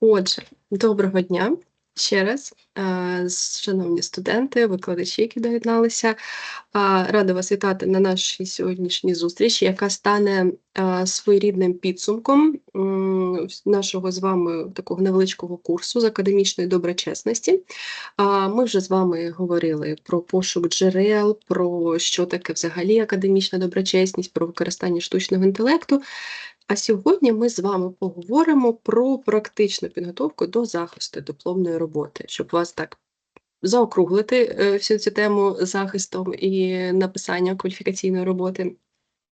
Отже, доброго дня ще раз, е, шановні студенти, викладачі, які доєдналися. Рада вас вітати на нашій сьогоднішній зустрічі, яка стане е, своєрідним підсумком нашого з вами такого невеличкого курсу з академічної доброчесності. Ми вже з вами говорили про пошук джерел, про що таке взагалі академічна доброчесність, про використання штучного інтелекту. А сьогодні ми з вами поговоримо про практичну підготовку до захисту дипломної роботи, щоб вас так заокруглити е, всю цю тему захистом і написання кваліфікаційної роботи,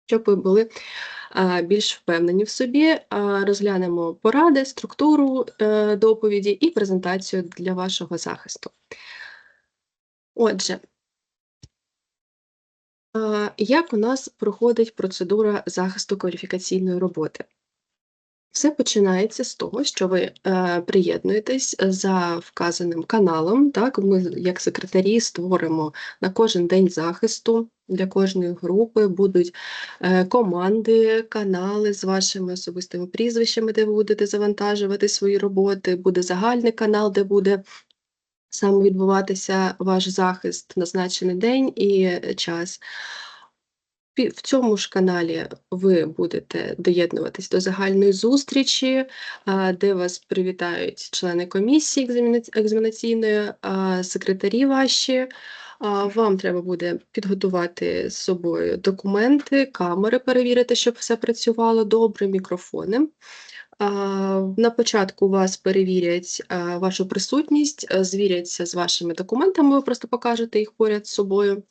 щоб ви були більш впевнені в собі. Розглянемо поради, структуру е, доповіді і презентацію для вашого захисту. Отже, як у нас проходить процедура захисту кваліфікаційної роботи? Все починається з того, що ви е, приєднуєтесь за вказаним каналом. Так, Ми, як секретарі, створимо на кожен день захисту для кожної групи, будуть е, команди, канали з вашими особистими прізвищами, де ви будете завантажувати свої роботи, буде загальний канал, де буде саме відбуватися ваш захист, назначений день і час. В цьому ж каналі ви будете доєднуватись до загальної зустрічі, де вас привітають члени комісії екзаменаційної, секретарі ваші. Вам треба буде підготувати з собою документи, камери перевірити, щоб все працювало добре, мікрофони. На початку вас перевірять вашу присутність, звіряться з вашими документами, ви просто покажете їх поряд з собою,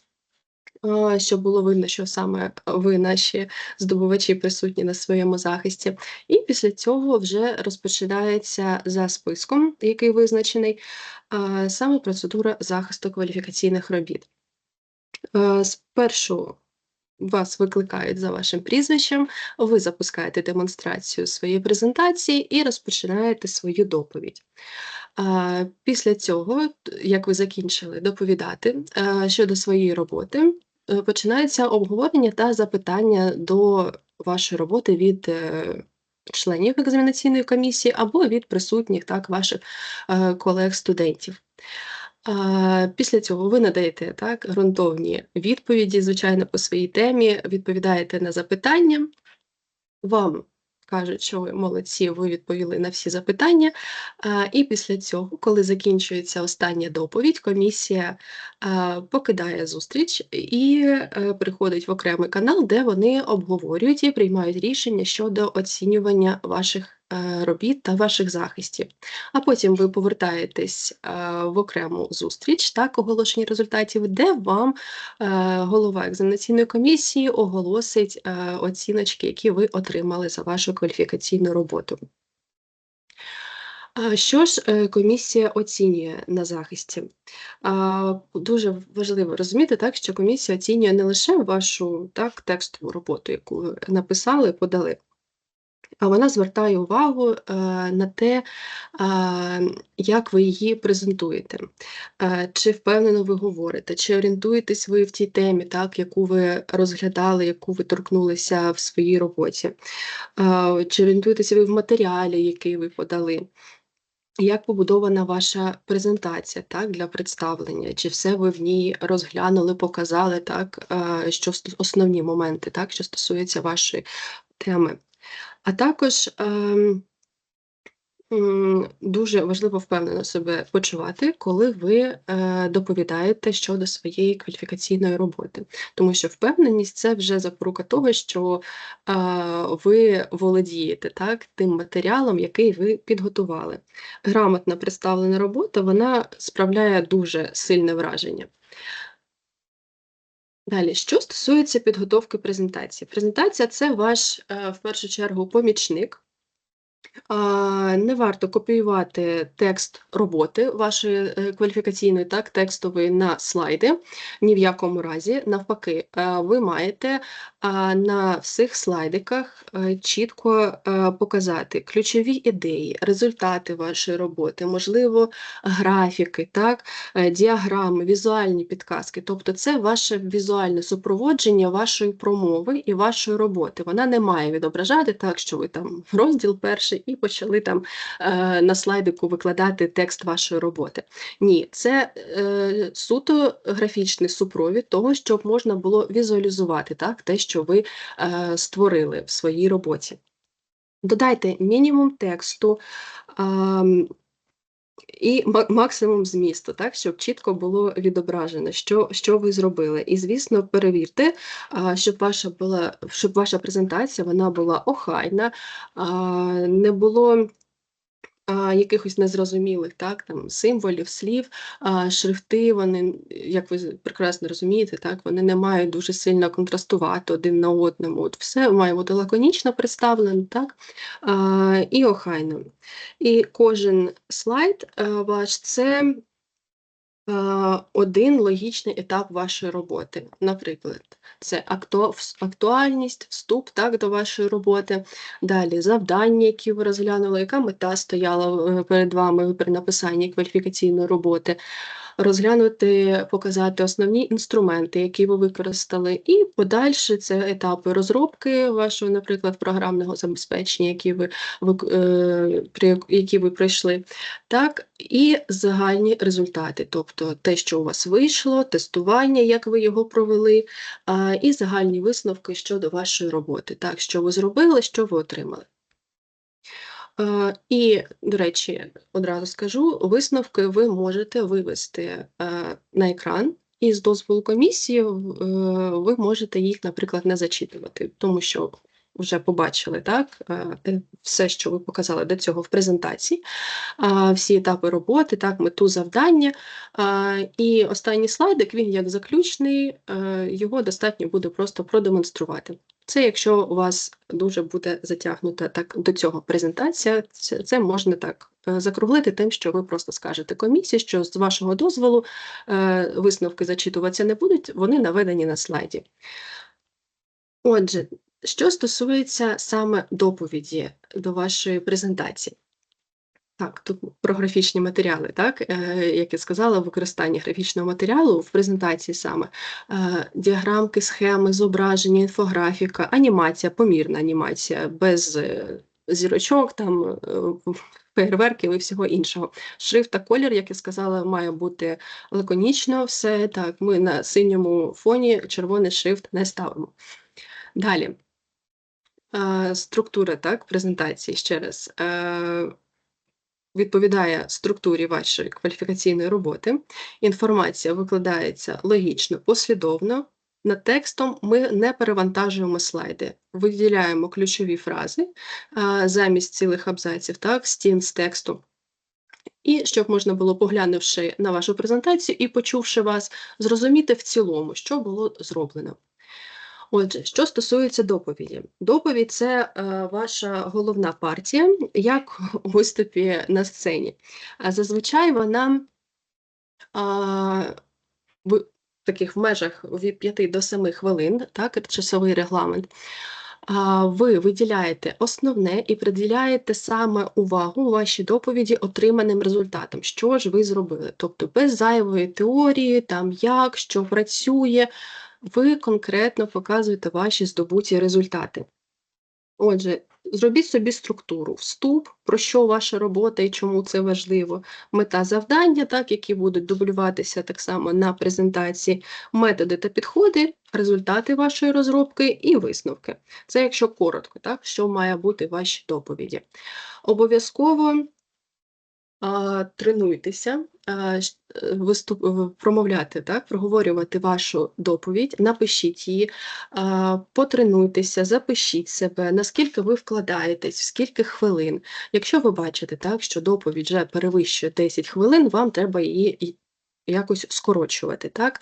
щоб було видно, що саме ви, наші здобувачі, присутні на своєму захисті. І після цього вже розпочинається за списком, який визначений, саме процедура захисту кваліфікаційних робіт. Спершу вас викликають за вашим прізвищем, ви запускаєте демонстрацію своєї презентації і розпочинаєте свою доповідь. Після цього, як ви закінчили доповідати щодо своєї роботи, е, починається обговорення та запитання до вашої роботи від е, членів екзаменаційної комісії або від присутніх так, ваших е, колег-студентів. Після цього ви надаєте так ґрунтовні відповіді, звичайно, по своїй темі, відповідаєте на запитання. Вам кажуть, що ви молодці, ви відповіли на всі запитання. І після цього, коли закінчується остання доповідь, комісія покидає зустріч і е, приходить в окремий канал, де вони обговорюють і приймають рішення щодо оцінювання ваших робіт та ваших захистів. А потім ви повертаєтесь е, в окрему зустріч, так, оголошення результатів, де вам е, голова екзаменаційної комісії оголосить оціночки, які ви отримали за вашу кваліфікаційну роботу. Що ж комісія оцінює на захисті? Дуже важливо розуміти, так, що комісія оцінює не лише вашу так, текстову роботу, яку написали, подали, вона звертає увагу е, на те, як ви її презентуєте, е, чи впевнено ви говорите, чи орієнтуєтесь ви в тій темі, так, яку ви розглядали, яку ви торкнулися в своїй роботі, е, чи орієнтуєтеся ви в матеріалі, який ви подали. Як побудована ваша презентація так, для представлення? Чи все ви в ній розглянули, показали, так, що основні моменти, так, що стосуються вашої теми? А також ем, дуже важливо впевнено себе почувати, коли ви е, доповідаєте щодо своєї кваліфікаційної роботи. Тому що впевненість це вже запорука того, що е, ви володієте так, тим матеріалом, який ви підготували. Грамотно представлена робота вона справляє дуже сильне враження. Далі, що стосується підготовки презентації. Презентація це ваш, е, в першу чергу, помічник, не варто копіювати текст роботи вашої е, кваліфікаційної, так, текстової на слайди. Ні в якому разі. Навпаки, е, ви маєте на всіх слайдиках е, чітко показати ключові ідеї, результати вашої роботи, можливо, графіки, так, діаграми, візуальні підказки. Тобто, це ваше візуальне супроводження вашої промови і вашої роботи. Вона не має відображати так, що ви там розділ перший і почали там е, на слайдику викладати текст вашої роботи. Ні, це е, суто графічний супровід того, щоб можна було візуалізувати так, те, що ви е, створили в своїй роботі. Додайте мінімум тексту. Е, і максимум змісту, так, щоб чітко було відображено, що що ви зробили. І, звісно, перевірте, щоб ваша була, щоб ваша презентація вона була охайна, не було якихось незрозумілих так, там, символів, слів, шрифти, вони, як ви прекрасно розумієте, так, вони не мають дуже сильно контрастувати один на одному. От Все має бути лаконічно представлено так, і охайно. І кожен слайд а, ваш це один логічний етап вашої роботи. Наприклад, це актуальність, вступ так, до вашої роботи, далі завдання, які ви розглянули, яка мета стояла е, перед вами при написанні кваліфікаційної роботи розглянути, показати основні інструменти, які ви використали, і подальше це етапи розробки вашого, наприклад, програмного забезпечення, які ви е, які ви пройшли, так, і загальні результати, тобто те, що у вас вийшло, тестування, як ви його провели, і загальні висновки щодо вашої роботи, так, що ви зробили, що ви отримали. Е, і, до речі, одразу скажу, висновки ви можете вивести е, на екран, і з дозволу комісії е, ви можете їх, наприклад, не зачитувати, тому що вже побачили так, все, що ви показали до цього в презентації, всі етапи роботи, так, мету завдання. І останній слайдик, він як заключний, його достатньо буде просто продемонструвати. Це якщо у вас дуже буде затягнута так до цього презентація, це, це можна так е, закруглити тим, що ви просто скажете комісії, що з вашого дозволу е, висновки зачитуватися не будуть, вони наведені на слайді. Отже, що стосується саме доповіді до вашої презентації. Так, тут про графічні матеріали, так, е, як я сказала, використання графічного матеріалу в презентації саме е, діаграмки, схеми, зображення, інфографіка, анімація, помірна анімація, без е, зірочок, там, фейерверків і всього іншого. Шрифт та колір, як я сказала, має бути лаконічно все. Так, ми на синьому фоні червоний шрифт не ставимо. Далі. Структура так, презентації ще раз відповідає структурі вашої кваліфікаційної роботи. Інформація викладається логічно, послідовно. Над текстом ми не перевантажуємо слайди, виділяємо ключові фрази замість цілих абзаців, так, стін з тексту. І щоб можна було, поглянувши на вашу презентацію і почувши вас, зрозуміти в цілому, що було зроблено. Отже, що стосується доповіді, доповідь це е, ваша головна партія, як у виступі на сцені. А зазвичай вона в таких в межах від 5 до 7 хвилин, так, часовий регламент. Ви виділяєте основне і приділяєте саме увагу вашій доповіді отриманим результатам, що ж ви зробили. Тобто без зайвої теорії, там як, що працює, ви конкретно показуєте ваші здобуті результати. Отже, зробіть собі структуру, вступ, про що ваша робота і чому це важливо, мета завдання, так, які будуть дублюватися так само на презентації, методи та підходи, результати вашої розробки і висновки. Це якщо коротко, так, що має бути в вашій доповіді. Обов'язково тренуйтеся виступ, промовляти, так, проговорювати вашу доповідь, напишіть її, потренуйтеся, запишіть себе, наскільки ви вкладаєтесь, в скільки хвилин. Якщо ви бачите, так, що доповідь вже перевищує 10 хвилин, вам треба її якось скорочувати, так?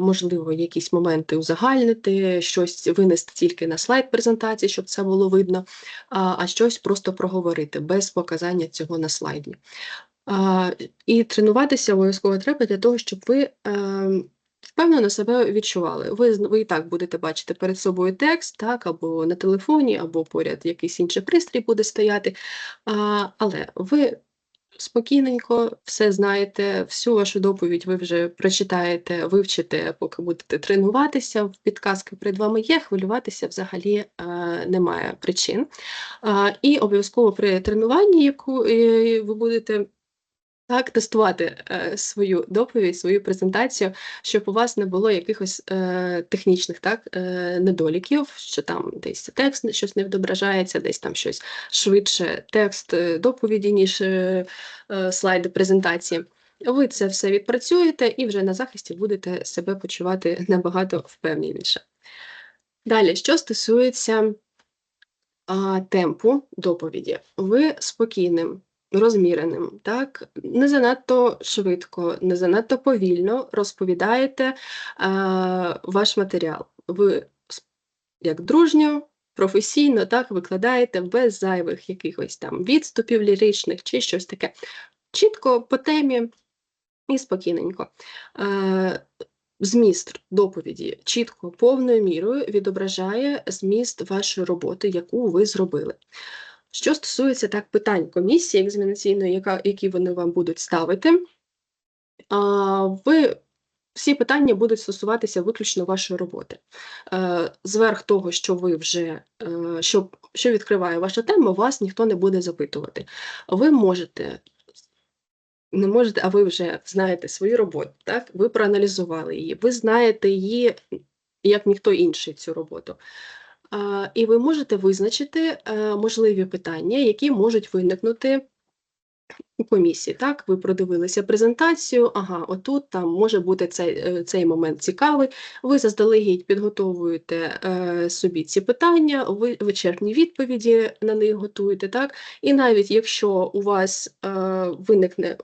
Можливо, якісь моменти узагальнити, щось винести тільки на слайд презентації, щоб це було видно, а щось просто проговорити без показання цього на слайді. А, І тренуватися обов'язково треба для того, щоб ви. Е, Впевнено себе відчували. Ви ви і так будете бачити перед собою текст, так, або на телефоні, або поряд якийсь інший пристрій буде стояти. А, Але ви спокійненько, все знаєте, всю вашу доповідь ви вже прочитаєте, вивчите, поки будете тренуватися. Підказки перед вами є, хвилюватися взагалі е, немає причин. Е, і обов'язково при тренуванні, яку е, ви будете так, тестувати е, свою доповідь, свою презентацію, щоб у вас не було якихось е, технічних так, е, недоліків, що там десь текст щось не відображається, десь там щось швидше текст е, доповіді, ніж е, е, слайди презентації. Ви це все відпрацюєте і вже на захисті будете себе почувати набагато впевненіше. Далі, що стосується а, темпу доповіді, ви спокійним розміреним, так, не занадто швидко, не занадто повільно розповідаєте е, ваш матеріал. Ви як дружньо, професійно так викладаєте без зайвих якихось там відступів ліричних чи щось таке. Чітко по темі і спокійненько. Е, Зміст доповіді чітко повною мірою відображає зміст вашої роботи, яку ви зробили. Що стосується так питань комісії екзаменаційної, яка, які вони вам будуть ставити, а, ви всі питання будуть стосуватися виключно вашої роботи. Е, Зверх того, що ви вже е, що, що відкриває ваша тема, вас ніхто не буде запитувати. Ви можете. Не можете, а ви вже знаєте свою роботу, так? Ви проаналізували її, ви знаєте її як ніхто інший цю роботу. І ви можете визначити е, можливі питання, які можуть виникнути у комісії. Так, ви продивилися презентацію, ага, отут там може бути цей е, цей момент цікавий. Ви заздалегідь підготовуєте е, собі ці питання, ви вичерпні відповіді на них готуєте. так, І навіть якщо у вас виникне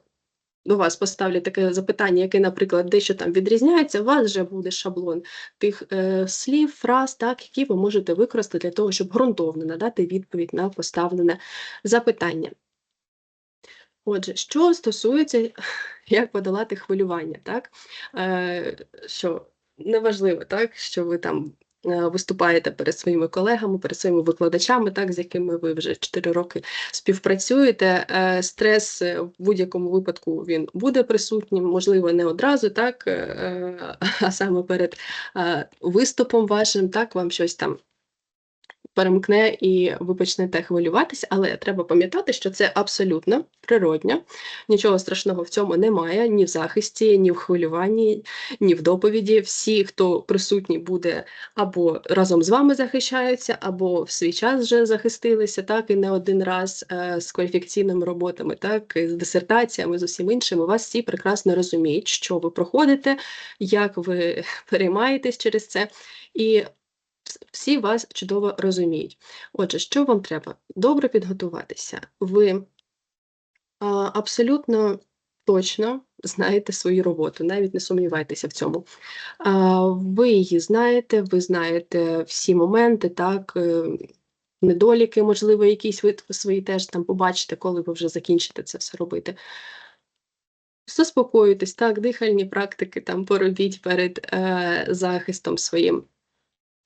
до вас поставлять таке запитання, яке, наприклад, дещо там відрізняється, у вас вже буде шаблон тих е, слів, фраз, так, які ви можете використати для того, щоб ґрунтовно надати відповідь на поставлене запитання. Отже, що стосується, як подолати хвилювання, так? Е, що неважливо, так, що ви там виступаєте перед своїми колегами, перед своїми викладачами, так з якими ви вже 4 роки співпрацюєте. Е, стрес е, в будь-якому випадку він буде присутнім, можливо, не одразу, так, а саме перед виступом вашим, так, вам щось там перемкне і ви почнете хвилюватися, але треба пам'ятати, що це абсолютно природньо, нічого страшного в цьому немає, ні в захисті, ні в хвилюванні, ні в доповіді. Всі, хто присутній буде або разом з вами захищаються, або в свій час вже захистилися, так і не один раз е, з кваліфікаційними роботами, так і з дисертаціями, з усім іншим. Вас всі прекрасно розуміють, що ви проходите, як ви переймаєтесь через це. І всі вас чудово розуміють. Отже, що вам треба? Добре підготуватися. Ви абсолютно точно знаєте свою роботу, навіть не сумнівайтеся в цьому. Ви її знаєте, ви знаєте всі моменти, так. Е, недоліки, можливо, якісь ви свої теж там побачите, коли ви вже закінчите це все робити. Заспокоюйтесь, так, дихальні практики там поробіть перед е, захистом своїм.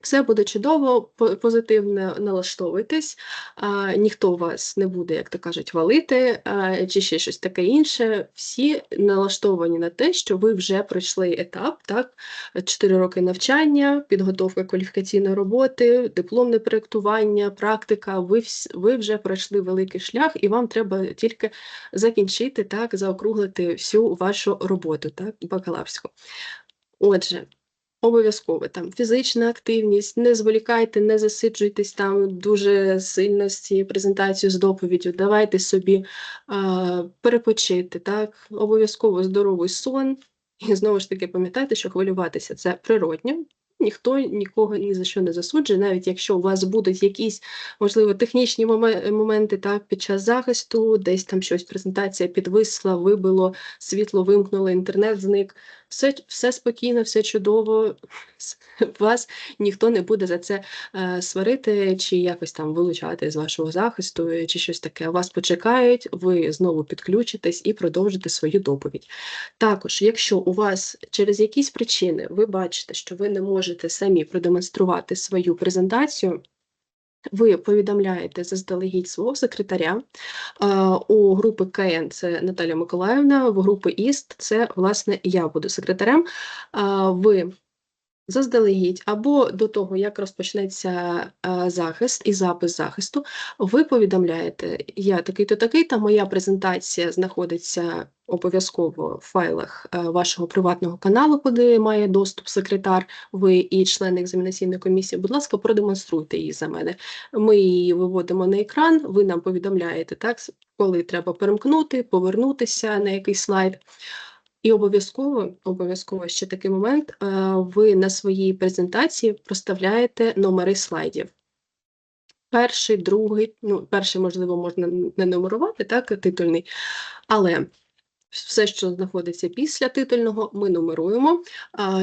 Все буде чудово, позитивно налаштовуйтесь, а, ніхто вас не буде, як то кажуть, валити а, чи ще щось таке інше. Всі налаштовані на те, що ви вже пройшли етап, так, 4 роки навчання, підготовка кваліфікаційної роботи, дипломне проєктування, практика. Ви ви вже пройшли великий шлях, і вам треба тільки закінчити, так, заокруглити всю вашу роботу, так, бакалаврську. Отже. Обов'язково там фізична активність, не зволікайте, не засиджуйтесь там дуже сильно з цією презентацією, з доповіддю, давайте собі а, перепочити, так, обов'язково здоровий сон. І знову ж таки, пам'ятайте, що хвилюватися це природньо, ніхто нікого ні за що не засуджує, навіть якщо у вас будуть якісь, можливо, технічні моменти так, під час захисту, десь там щось презентація підвисла, вибило, світло вимкнуло, інтернет зник. Все все спокійно, все чудово, вас ніхто не буде за це е, сварити чи якось там вилучати з вашого захисту, чи щось таке. Вас почекають, ви знову підключитесь і продовжите свою доповідь. Також, якщо у вас через якісь причини ви бачите, що ви не можете самі продемонструвати свою презентацію, ви повідомляєте заздалегідь свого секретаря. У групи КН це Наталя Миколаївна, в групи ІСТ це, власне, я буду секретарем. Ви заздалегідь або до того, як розпочнеться е, захист і запис захисту, ви повідомляєте, я такий-то такий-то, моя презентація знаходиться обов'язково в файлах е, вашого приватного каналу, куди має доступ секретар, ви і члени екзаменаційної комісії. Будь ласка, продемонструйте її за мене. Ми її виводимо на екран, ви нам повідомляєте, так, коли треба перемкнути, повернутися на якийсь слайд. І обов'язково, обов'язково ще такий момент, е, ви на своїй презентації проставляєте номери слайдів. Перший, другий, ну, перший, можливо, можна не нумерувати, так, титульний, але все, що знаходиться після титульного, ми нумеруємо,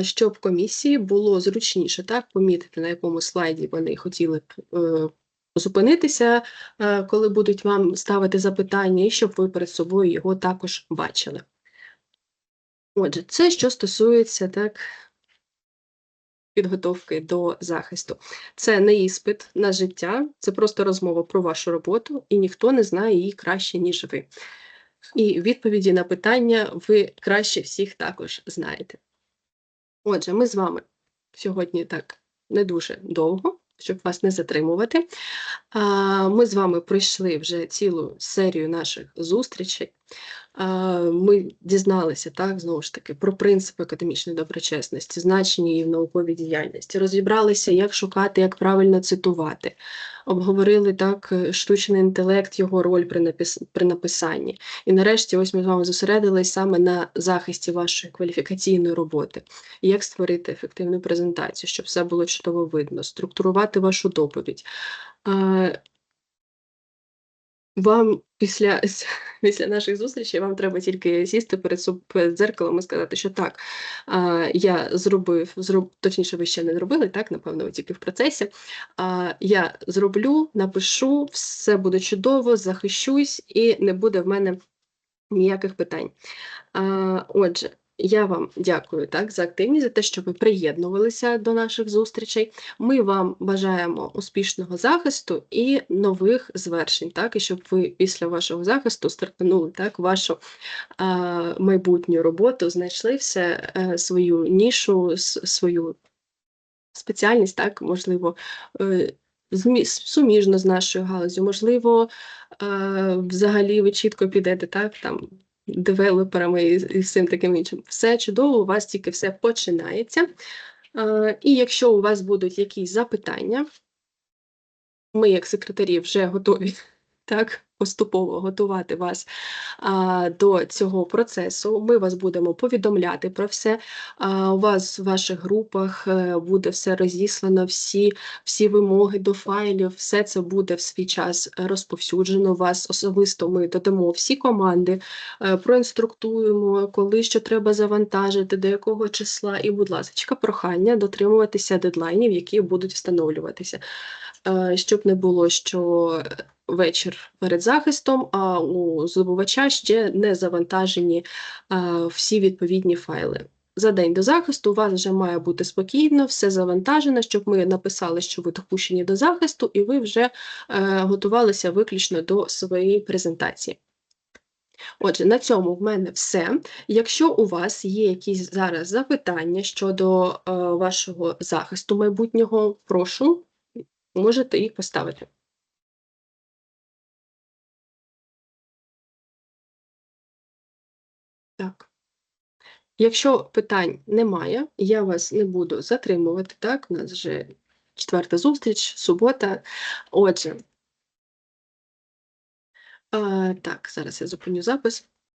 щоб комісії було зручніше так, помітити, на якому слайді вони хотіли б е, зупинитися, е, коли будуть вам ставити запитання, і щоб ви перед собою його також бачили. Отже, це що стосується так, підготовки до захисту. Це не іспит на життя, це просто розмова про вашу роботу, і ніхто не знає її краще, ніж ви. І відповіді на питання ви краще всіх також знаєте. Отже, ми з вами сьогодні так не дуже довго, щоб вас не затримувати. Ми з вами пройшли вже цілу серію наших зустрічей. Ми дізналися так, знову ж таки, про принципи академічної доброчесності, значення її в науковій діяльності, розібралися, як шукати, як правильно цитувати, обговорили так е, штучний інтелект, його роль при напис... при написанні. І нарешті, ось ми з вами зосередились саме на захисті вашої кваліфікаційної роботи, як створити ефективну презентацію, щоб все було чудово видно, структурувати вашу доповідь. Вам після після наших зустрічей вам треба тільки сісти перед перед дзеркалом і сказати, що так, а, я зробив, зроб, точніше, ви ще не зробили, так, напевно, ви тільки в процесі. А, Я зроблю, напишу, все буде чудово, захищусь, і не буде в мене ніяких питань. А, Отже, я вам дякую так за активність, за те, що ви приєднувалися до наших зустрічей. Ми вам бажаємо успішного захисту і нових звершень, так, і щоб ви після вашого захисту стартанули так, вашу а, майбутню роботу, знайшли все е, свою нішу, свою спеціальність, так, можливо, е, суміжно з нашою галузю, можливо, взагалі ви чітко підете так, там девелоперами і всім таким іншим. Все чудово, у вас тільки все починається. І якщо у вас будуть якісь запитання, ми, як секретарі, вже готові так, поступово готувати вас а, до цього процесу. Ми вас будемо повідомляти про все. А, У вас в ваших групах е, буде все розіслано, всі всі вимоги до файлів, все це буде в свій час розповсюджено. Вас особисто ми додамо всі команди, е, проінструктуємо, коли що треба завантажити, до якого числа, і, будь ласка, прохання дотримуватися дедлайнів, які будуть встановлюватися. Е, щоб не було що вечір перед захистом, а у здобувача ще не завантажені всі відповідні файли. За день до захисту у вас вже має бути спокійно, все завантажено, щоб ми написали, що ви допущені до захисту, і ви вже е, готувалися виключно до своєї презентації. Отже, на цьому в мене все. Якщо у вас є якісь зараз запитання щодо е, вашого захисту майбутнього, прошу, можете їх поставити. Так. Якщо питань немає, я вас не буду затримувати, так, у нас вже четверта зустріч, субота. Отже, а, так, зараз я зупиню запис.